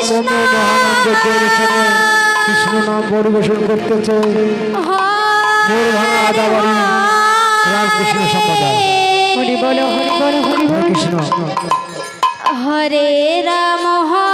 অন্য মহানন্দ পরিসরে কৃষ্ণ নাম পরিবেশন করতেছে আদাবাড়ি রামকৃষ্ণ সম্প্রদায়। হরি বল হরি বল হরি কৃষ্ণ। হরে রাম হরে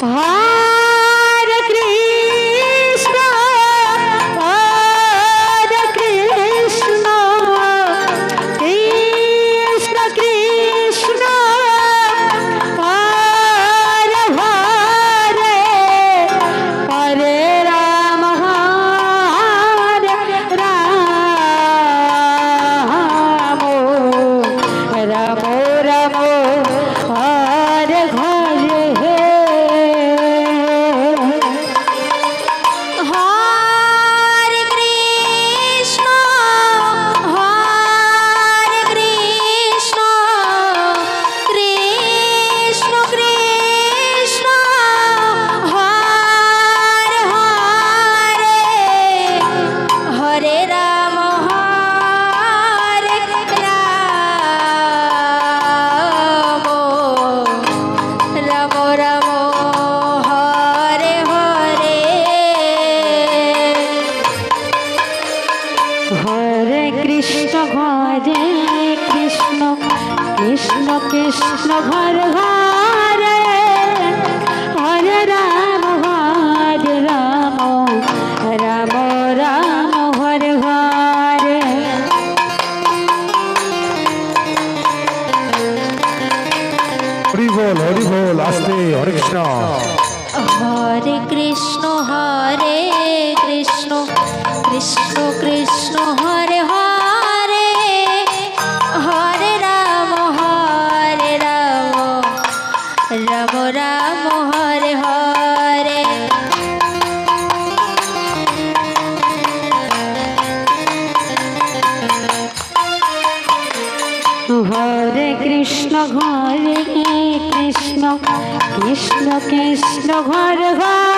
Ah. হরে কৃষ্ণ হরে কৃষ্ণ কৃষ্ণ কৃষ্ণ হর হরে হরে রাম হরে রাম রাম রাম হরে হরে। হরি বল হরি বল আস্তে হরে কৃষ্ণ। হরে কৃষ্ণ হরে কৃষ্ণ কৃষ্ণ কৃষ্ণ হরে কৃষ্ণ কৃষ্ণ ঘর ঘর।